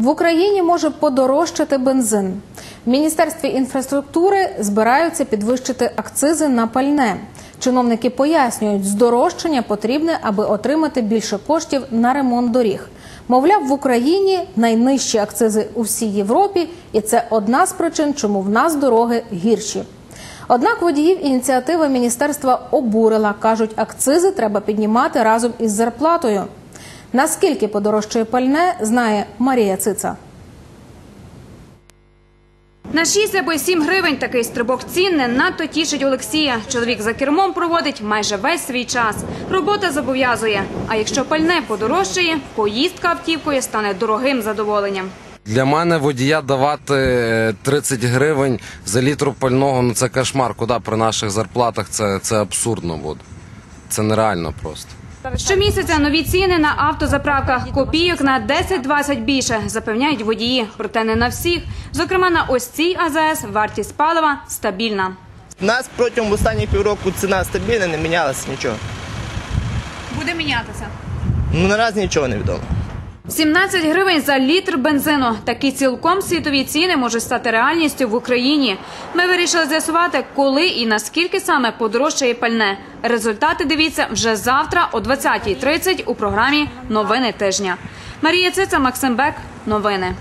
В Україні може подорожчати бензин. В Міністерстві інфраструктури збираються підвищити акцизи на пальне. Чиновники пояснюють, здорожчання потрібне, аби отримати більше коштів на ремонт доріг. Мовляв, в Україні найнижчі акцизи у всій Європі, і це одна з причин, чому в нас дороги гірші. Однак водіїв ініціатива міністерства обурила. кажуть, акцизи треба піднімати разом із зарплатою. Наскільки подорожчає пальне, знає Марія Цица. На 6 або 7 гривень такий стрибок цін не надто тішить Олексія. Чоловік за кермом проводить майже весь свій час. Робота зобов'язує. А якщо пальне подорожчає, поїздка автівкою стане дорогим задоволенням. Для мене водія давати е, 30 гривень за літр пального ну це кошмар. Куди при наших зарплатах це, це абсурдно буде. Це нереально просто. Щомісяця нові ціни на автозаправках. Копійок на 10-20 більше, запевняють водії. Проте не на всіх. Зокрема, на ось цій АЗС вартість палива стабільна. У нас протягом останніх півроку ціна стабільна, не мінялася нічого. Буде мінятися. Ну наразі нічого не відомо. 17 гривень за літр бензину. Такі цілком світові ціни можуть стати реальністю в Україні. Ми вирішили з'ясувати, коли і наскільки саме подорожчає пальне. Результати дивіться вже завтра о 20.30 у програмі Новини тижня. Марія Цица, Максим Бек. Новини.